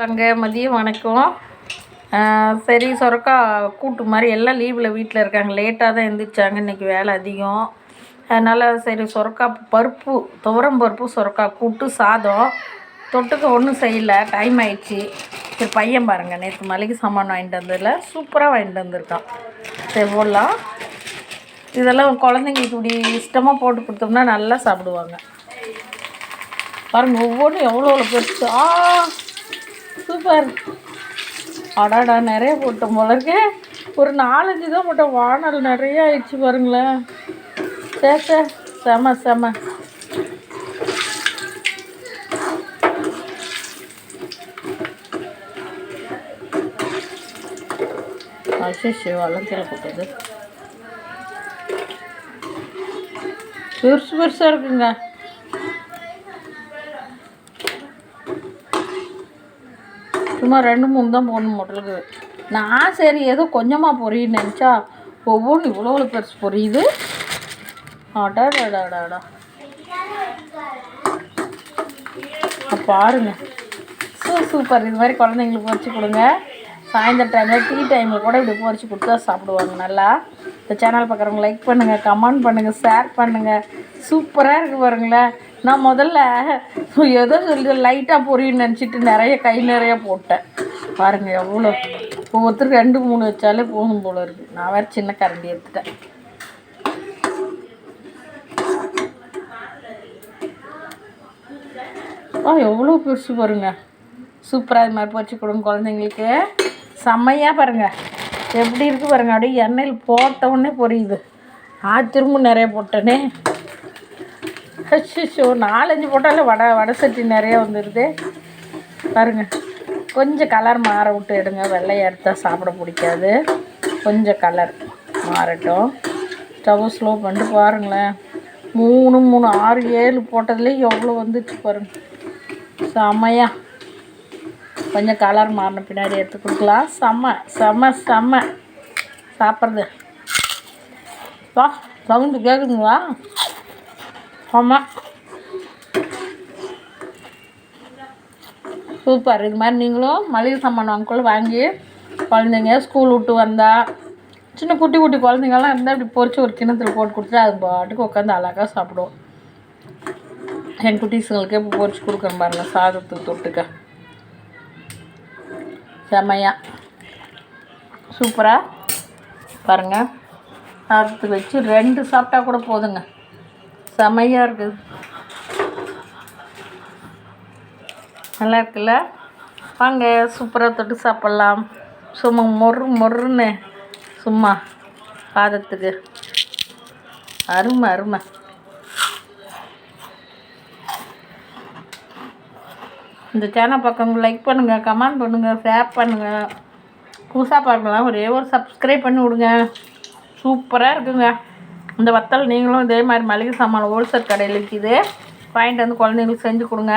வாங்க மதியம் வணக்கம். சரி சொரக்கா கூட்டு மாதிரி எல்லாம் லீவில் வீட்டில் இருக்காங்க. லேட்டாக தான் எழுந்திரிச்சாங்க இன்றைக்கி வேலை அதிகம். அதனால் சரி சொரக்கா பருப்பு துவரம் பருப்பு சொரக்கா கூட்டு சாதம். தொட்டுக்க ஒன்றும் செய்யல. டைம் ஆயிடுச்சு. சரி பையன் பாருங்கள் நேற்று மளிகை சாமான் வாங்கிட்டு வந்ததில் சூப்பராக வாங்கிட்டு வந்திருக்கான். சரி போடலாம். இதெல்லாம் குழந்தைங்களுக்கு இப்படி இஷ்டமாக போட்டு கொடுத்தோம்னா நல்லா சாப்பிடுவாங்க. பாருங்க ஒவ்வொன்றும் எவ்வளோ எவ்வளோ பெருசு. ஆ சூப்பர். அடாடா நிறைய போட்டோம் போல இருக்கு. ஒரு நாலஞ்சு தான் போட்டோம். வானல் நிறைய ஆயிடுச்சு பாருங்களேன். சே சே செம செம. அஷிஷ் வளர்ச்சியில் போட்டது. பெருசு பெருசாக இருக்குங்க. சும்மா ரெண்டு மூணு தான் போடணும் மொட்டலுக்கு நான் சரி ஏதோ கொஞ்சமாக பொரியுன்னு நினச்சா ஒவ்வொன்றும் இவ்வளோ இவ்வளோ பெருசு பொரியுது. அடாடாடாடாடா பாருங்கள் சூ சூப்பர். இது மாதிரி குழந்தைங்களுக்கு பொரிச்சு கொடுங்க. சாயந்தர டைமில் டீ டைமில் கூட இப்படி பொரிச்சு கொடுத்தா சாப்பிடுவாங்க நல்லா. இந்த சேனல் பார்க்குறவங்க லைக் பண்ணுங்கள் கமெண்ட் பண்ணுங்கள் ஷேர் பண்ணுங்கள் சூப்பராக இருக்குது பாருங்களேன். நான் முதல்ல ஏதோ சொல்லி லைட்டாக பொரியும் நினச்சிட்டு நிறைய கை நிறைய போட்டேன். பாருங்கள் எவ்வளோ ஒவ்வொருத்தருக்கு ரெண்டு மூணு வச்சாலே போதும் போல இருக்குது நான் வேறு சின்ன கரண்டி எடுத்துட்டேன். ஆ எவ்வளோ பெருசு பாருங்க. சூப்பராக இது மாதிரி பொரிச்சு கொடுங்க குழந்தைங்களுக்கு. செம்மையாக பாருங்க. எப்படி இருக்குது பாருங்கள் அப்படியே எண்ணெயில் போட்ட உடனே பொரியுது. ஆ திரும்ப நிறைய போட்டேனே. அச்சோ நாலஞ்சு போட்டாலே வடை வடை சட்டி நிறைய வந்துடுது பாருங்க கொஞ்சம் கலர் மாற விட்டு எடுங்க. வெள்ளையை எடுத்தால் சாப்பிட பிடிக்காது. கொஞ்சம் கலர் மாறட்டும். ஸ்டவ் ஸ்லோ பண்ணிட்டு பாருங்களேன். மூணு மூணு ஆறு ஏழு போட்டதுலேயே எவ்வளோ வந்துச்சு பாருங்க. செம்மையா. கொஞ்சம் கலர் மாறின பின்னாடி எடுத்து கொடுக்கலாம். செம்ம செம்ம செம்ம. சாப்பிட்றது. வா சவுண்டு கேட்குதுங்களா ஆமாம் சூப்பர் இது மாதிரி நீங்களும் மளிகை சாமான் வாங்கக்குள்ள வாங்கி குழந்தைங்க ஸ்கூல் விட்டு வந்தால் சின்ன குட்டி குட்டி குழந்தைங்கள்லாம் இருந்தால் இப்படி பொறிச்சு ஒரு கிணத்துல போட்டு கொடுத்துட்டு அது பாட்டுக்கு உட்காந்து அழகாக சாப்பிடுவோம் என் குட்டீஸுங்களுக்கு இப்போ பொரிச்சு கொடுக்குறேன் பாருங்க சாதத்துக்கு தொட்டுக்க. செமையா. சூப்பராக பாருங்கள் சாதத்துக்கு வச்சு ரெண்டு சாப்பிட்டா கூட போதுங்க. செமையாக இருக்குது நல்லா இருக்குல்ல வாங்க சூப்பராக தொட்டு சாப்பிட்லாம். சும்மா மொறு மொறுன்னு. சும்மா பாதத்துக்கு. அருமை அருமை. இந்த சேனல் பக்கம் லைக் பண்ணுங்கள் கமெண்ட் பண்ணுங்கள் ஷேர் பண்ணுங்கள் புதுசாக பார்க்கலாம் ஒரே ஒரு சப்ஸ்கிரைப் பண்ணி விடுங்க. சூப்பராக இருக்குங்க. இந்த வத்தல் நீங்களும் இதே மாதிரி மளிகை சாமான் ஹோல்சேல் கடையில் விற்கிது வாங்கிட்டு வந்து குழந்தைங்களுக்கு செஞ்சு கொடுங்க.